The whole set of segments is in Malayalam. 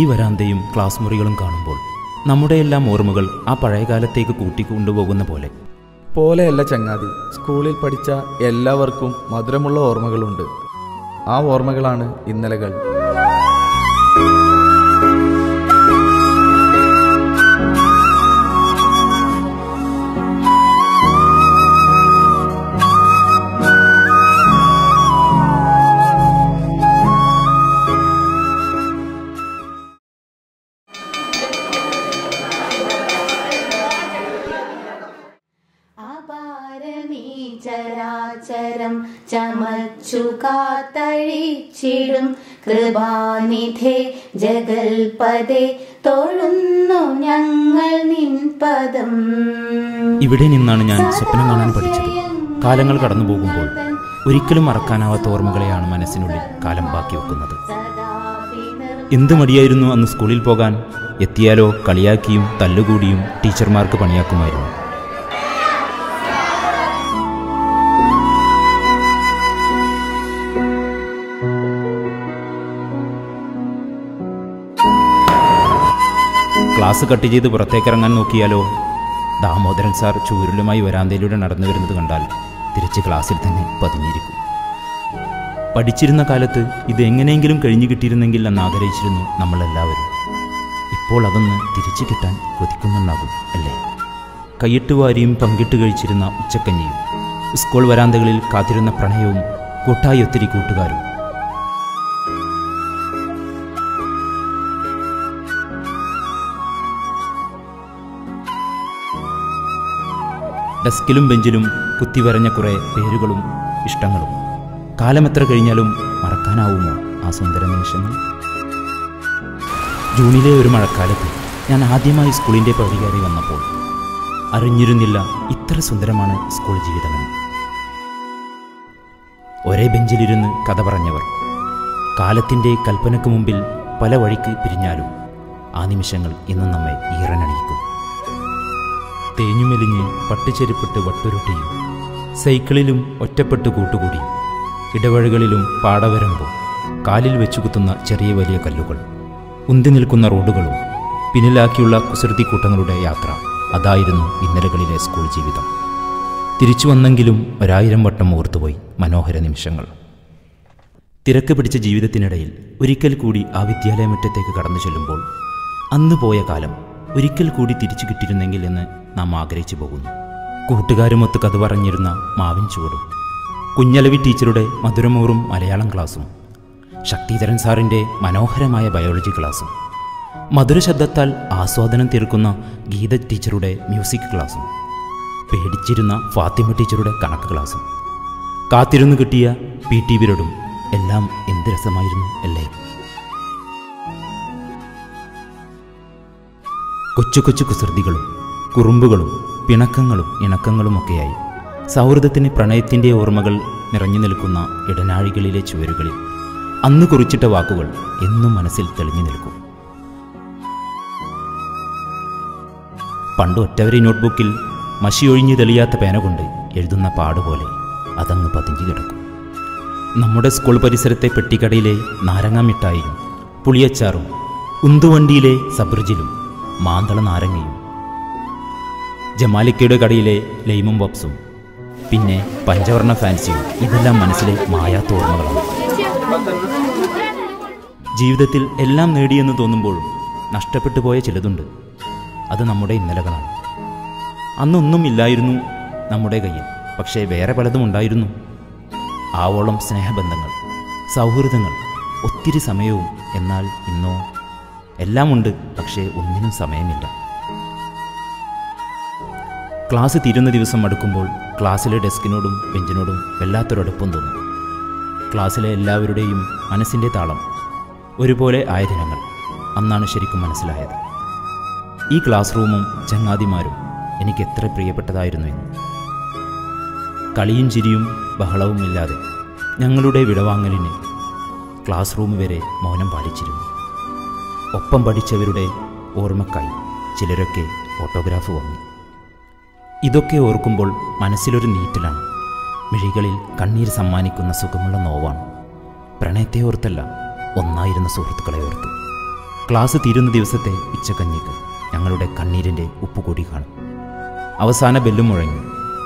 വരാന്തയും ക്ലാസ് മുറികളും കാണുമ്പോൾ നമ്മുടെയെല്ലാം ഓർമ്മകൾ ആ പഴയകാലത്തേക്ക് കൂട്ടിക്കൊണ്ടുപോകുന്ന പോലെ. പോലെയല്ല ചങ്ങാതി സ്കൂളിൽ പഠിച്ച എല്ലാവർക്കും മധുരമുള്ള ഓർമ്മകളുണ്ട്. ആ ഓർമ്മകളാണ് ഇന്നലകൾ. ചരാചരം ചമച്ചു കാത്തഴിച്ചിടും. കൃപാനിധേ ജഗൽപദേ തൊഴുന്നു ഞങ്ങൾ നിൻപദം ഇവിടെ നിന്നാണ് ഞാൻ സ്വപ്നം കാണാൻ പഠിച്ചത്. കാലങ്ങൾ കടന്നു പോകുമ്പോൾ ഒരിക്കലും മറക്കാനാവാത്ത ഓർമ്മകളെയാണ് മനസ്സിനുള്ളിൽ കാലം ബാക്കി വെക്കുന്നത്. എന്ത് മടിയായിരുന്നു അന്ന് സ്കൂളിൽ പോകാൻ? എത്തിയാലോ കളിയാക്കിയും തല്ലുകൂടിയും ടീച്ചർമാർക്ക് പണിയാക്കുമായിരുന്നു. ക്ലാസ് കട്ട് ചെയ്ത് പുറത്തേക്കിറങ്ങാൻ നോക്കിയാലോ? ദാമോദരൻ സാർ ചൂരലുമായി വരാന്തയിലൂടെ നടന്നു വരുന്നത് കണ്ടാൽ തിരിച്ച് ക്ലാസ്സിൽ തന്നെ പതിഞ്ഞിരിക്കും പഠിച്ചിരുന്ന കാലത്ത് ഇത് എങ്ങനെയെങ്കിലും കഴിഞ്ഞു കിട്ടിയിരുന്നെങ്കിൽ എന്ന് ആഗ്രഹിച്ചിരുന്നു നമ്മളെല്ലാവരും. ഇപ്പോൾ അതൊന്ന് തിരിച്ചു കിട്ടാൻ കൊതിക്കുന്നുണ്ടാകും അല്ലേ? കൈയിട്ട് വാരിയും പങ്കിട്ട് കഴിച്ചിരുന്ന ഉച്ചക്കഞ്ഞിയും സ്കൂൾ വരാന്തകളിൽ കാത്തിരുന്ന പ്രണയവും കൂട്ടായി ഒത്തിരി കൂട്ടുകാരും ഡെസ്കിലും ബെഞ്ചിലും കുത്തിവരഞ്ഞ കുറേ പേരുകളും ഇഷ്ടങ്ങളും. കാലമെത്ര കഴിഞ്ഞാലും മറക്കാനാവുമോ ആ സുന്ദര നിമിഷങ്ങൾ? ജൂണിലെ ഒരു മഴക്കാലത്ത് ഞാൻ ആദ്യമായി സ്കൂളിന്റെ പടി വന്നപ്പോൾ അറിഞ്ഞിരുന്നില്ല ഇത്ര സുന്ദരമാണ് സ്കൂൾ ജീവിതമെന്ന് ഒരേ ബെഞ്ചിലിരുന്ന് കഥ പറഞ്ഞവർ. കാലത്തിന്റെ കൽപ്പനയ്ക്ക് മുമ്പിൽ പല വഴിക്ക് പിരിഞ്ഞാലും ആ നിമിഷങ്ങൾ ഇന്നും നമ്മെ ഈറനണിയിക്കും. തേഞ്ഞുമെലിഞ്ഞ് പട്ടുചെരുപ്പിട്ട് വട്ടുരുട്ടിയും. സൈക്കിളിലും ഒറ്റപ്പെട്ട് കൂട്ടുകൂടിയും. ഇടവഴികളിലും പാടവരമ്പും. കാലിൽ വെച്ചു കുത്തുന്ന ചെറിയ വലിയ കല്ലുകൾ. ഉന്തി നിൽക്കുന്ന റോഡുകളും. പിന്നിലാക്കിയുള്ള കുസൃതി കൂട്ടങ്ങളുടെ യാത്ര. അതായിരുന്നു ഇന്നലകളിലെ സ്കൂൾ ജീവിതം. തിരിച്ചു വന്നെങ്കിലും ഒരായിരം വട്ടം ഓർത്തുപോയി മനോഹര നിമിഷങ്ങൾ. തിരക്ക് പിടിച്ച ജീവിതത്തിനിടയിൽ ഒരിക്കൽ കൂടി ആ വിദ്യാലയമുറ്റത്തേക്ക് കടന്നു ചെല്ലുമ്പോൾ അന്ന് പോയ കാലം ഒരിക്കൽ കൂടി തിരിച്ചു കിട്ടിയിരുന്നെങ്കിൽ എന്ന് നാം ആഗ്രഹിച്ചു പോകുന്നു. കൂട്ടുകാരുമൊത്ത് കഥ പറഞ്ഞിരുന്ന മാവിൻ ചുവടും കുഞ്ഞലവി ടീച്ചറുടെ മധുരമൂറും മലയാളം ക്ലാസ്സും ശക്തിധരൻ സാറിന്റെ മനോഹരമായ ബയോളജി ക്ലാസ്സും മധുരശബ്ദത്താൽ ആസ്വാദനം തീർക്കുന്ന ഗീത ടീച്ചറുടെ മ്യൂസിക് ക്ലാസ്സും പേടിച്ചിരുന്ന ഫാത്തിമ ടീച്ചറുടെ കണക്ക് ക്ലാസ്സും കാത്തിരുന്നു കിട്ടിയ പി ടി പിരീഡും എല്ലാം എന്ത് രസമായിരുന്നു അല്ലേ? കൊച്ചു കൊച്ചു കുസൃതികളും കുറുമ്പുകളും പിണക്കങ്ങളും ഇണക്കങ്ങളുമൊക്കെയായി. സൗഹൃദത്തിന് പ്രണയത്തിന്റെ ഓർമ്മകൾ നിറഞ്ഞു നിൽക്കുന്ന ഇടനാഴികളിലെ ചുവരുകളിൽ അന്ന് കുറിച്ചിട്ട വാക്കുകൾ എന്നും മനസ്സിൽ തെളിഞ്ഞു നിൽക്കും. പണ്ട് ഒറ്റവരി നോട്ട്ബുക്കിൽ മഷിയൊഴിഞ്ഞു തെളിയാത്ത പേന കൊണ്ട് എഴുതുന്ന പാടുപോലെ അതങ്ങ് പതിഞ്ഞു കിടക്കും. നമ്മുടെ സ്കൂൾ പരിസരത്തെ പെട്ടിക്കടയിലെ നാരങ്ങ മിഠായിയും പുളിയച്ചാറും ഉന്തുവണ്ടിയിലെ സബ്രിജിലും മാന്തള നാരങ്ങയും ജമാലിക്കയുടെ കടയിലെ ലൈമും പപ്സും പിന്നെ പഞ്ചവർണ ഫാൻസിയും ഇതെല്ലാം മനസ്സിലെ മായാത്ത ഓർമ്മകളാണ് ജീവിതത്തിൽ എല്ലാം നേടിയെന്ന് തോന്നുമ്പോഴും നഷ്ടപ്പെട്ടു പോയ ചിലതുണ്ട്. അത് നമ്മുടെ ഇന്നലകളാണ്. അന്നൊന്നും ഇല്ലായിരുന്നു നമ്മുടെ കയ്യിൽ പക്ഷേ വേറെ പലതും ഉണ്ടായിരുന്നു. ആവോളം സ്നേഹബന്ധങ്ങൾ സൗഹൃദങ്ങൾ ഒത്തിരി സമയവും എന്നാൽ ഇന്നോ എല്ലാമുണ്ട് പക്ഷേ ഒന്നിനും സമയമില്ല. ക്ലാസ് തീരുന്ന ദിവസം അടുക്കുമ്പോൾ ക്ലാസ്സിലെ ഡെസ്കിനോടും ബെഞ്ചിനോടും വല്ലാത്തൊരടുപ്പം തോന്നും. ക്ലാസ്സിലെ എല്ലാവരുടെയും മനസ്സിന്റെ താളം ഒരുപോലെ ആയ ദിനങ്ങൾ. അന്നാണ് ശരിക്കും മനസ്സിലായത്. ഈ ക്ലാസ് റൂമും ചങ്ങാതിമാരും എനിക്ക് എത്ര പ്രിയപ്പെട്ടതായിരുന്നു എന്ന്. കളിയും ചിരിയും ബഹളവും ഇല്ലാതെ ഞങ്ങളുടെ വിടവാങ്ങലിന് ക്ലാസ് റൂം വരെ മൗനം പാലിച്ചിരുന്നു. ഒപ്പം പഠിച്ചവരുടെ ഓർമ്മക്കായി ചിലരൊക്കെ ഓട്ടോഗ്രാഫ് വാങ്ങി. ഇതൊക്കെ ഓർക്കുമ്പോൾ മനസ്സിലൊരു നീറ്റിലാണ്. മിഴികളിൽ കണ്ണീർ സമ്മാനിക്കുന്ന സുഖമുള്ള നോവാണ്. പ്രണയത്തെ ഓർത്തല്ല ഒന്നായിരുന്ന സുഹൃത്തുക്കളെ ഓർത്ത്. ക്ലാസ് തീരുന്ന ദിവസത്തെ ഉച്ചക്കഞ്ഞിക്ക് ഞങ്ങളുടെ കണ്ണീരിന്റെ ഉപ്പുകൂടി കാണും. അവസാന ബെല്ലും മുഴങ്ങി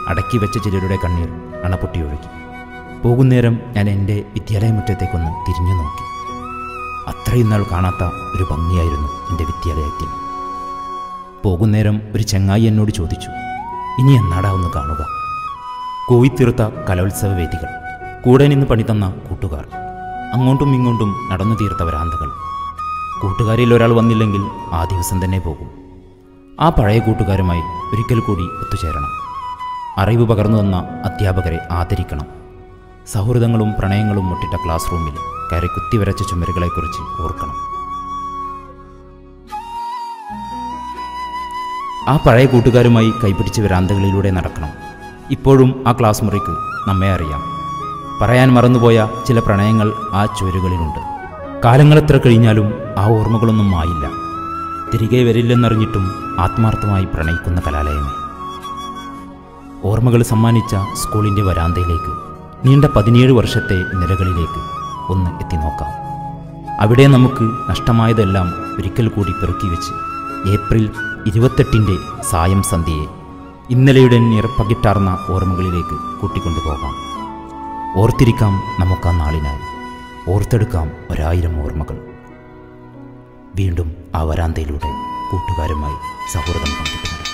അടക്കി വെച്ച ചിലരുടെ കണ്ണീർ അണപൊട്ടി ഒഴുകി. പോകുന്നേരം ഞാൻ എന്റെ വിദ്യാലയമുറ്റത്തേക്കൊന്ന് തിരിഞ്ഞു നോക്കി. അത്രയും നാൾ കാണാത്ത ഒരു ഭംഗിയായിരുന്നു എന്റെ വിദ്യാലയത്തിൽ. പോകുന്നേരം ഒരു ചെങ്ങായി എന്നോട് ചോദിച്ചു ഇനി എന്നാടാ ഒന്ന് കാണുക? കോയിത്തീർത്ത കലോത്സവ വേദികൾ കൂടെ നിന്ന് പണിതന്ന കൂട്ടുകാർ അങ്ങോട്ടും ഇങ്ങോട്ടും നടന്നു തീർത്ത വരാന്തകൾ. കൂട്ടുകാരിൽ ഒരാൾ വന്നില്ലെങ്കിൽ ആ ദിവസം തന്നെ പോകും. ആ പഴയ കൂട്ടുകാരുമായി ഒരിക്കൽ കൂടി ഒത്തുചേരണം. അറിവ് പകർന്നു തന്ന അധ്യാപകരെ ആദരിക്കണം. സൗഹൃദങ്ങളും പ്രണയങ്ങളും മുട്ടിട്ട ക്ലാസ് റൂമിൽ കയറി കുത്തിവരച്ച ചുമരുകളെക്കുറിച്ച് ഓർക്കണം. ആ പഴയ കൂട്ടുകാരുമായി കൈപിടിച്ച് വരാന്തകളിലൂടെ നടക്കണം. ഇപ്പോഴും ആ ക്ലാസ് മുറിക്ക് നമ്മെ അറിയാം. പറയാൻ മറന്നുപോയ ചില പ്രണയങ്ങൾ ആ ചുവരുകളിലുണ്ട്. കാലങ്ങളെത്ര കഴിഞ്ഞാലും ആ ഓർമ്മകളൊന്നും ആയില്ല തിരികെ വരില്ലെന്നറിഞ്ഞിട്ടും ആത്മാർത്ഥമായി പ്രണയിക്കുന്ന കലാലയമേ. ഓർമ്മകൾ സമ്മാനിച്ച സ്കൂളിന്റെ വരാന്തയിലേക്ക് നീണ്ട പതിനേഴ് വർഷത്തെ നിലകളിലേക്ക് ഒന്ന് എത്തി നോക്കാം. അവിടെ നമുക്ക് നഷ്ടമായതെല്ലാം ഒരിക്കൽ കൂടി പെറുക്കി വെച്ച് ഏപ്രിൽ ഇരുപത്തെട്ടിന്റെ സായം സന്ധ്യയെ ഇന്നലെയുടെ നിറപ്പകിട്ടാർന്ന ഓർമ്മകളിലേക്ക് കൂട്ടിക്കൊണ്ടുപോകാം ഓർത്തിരിക്കാം നമുക്ക് ആ നാളിനായി ഓർത്തെടുക്കാം ഒരായിരം ഓർമ്മകൾ. വീണ്ടും ആ വരാന്തയിലൂടെ കൂട്ടുകാരുമായി സൗഹൃദം പങ്കിട്ടു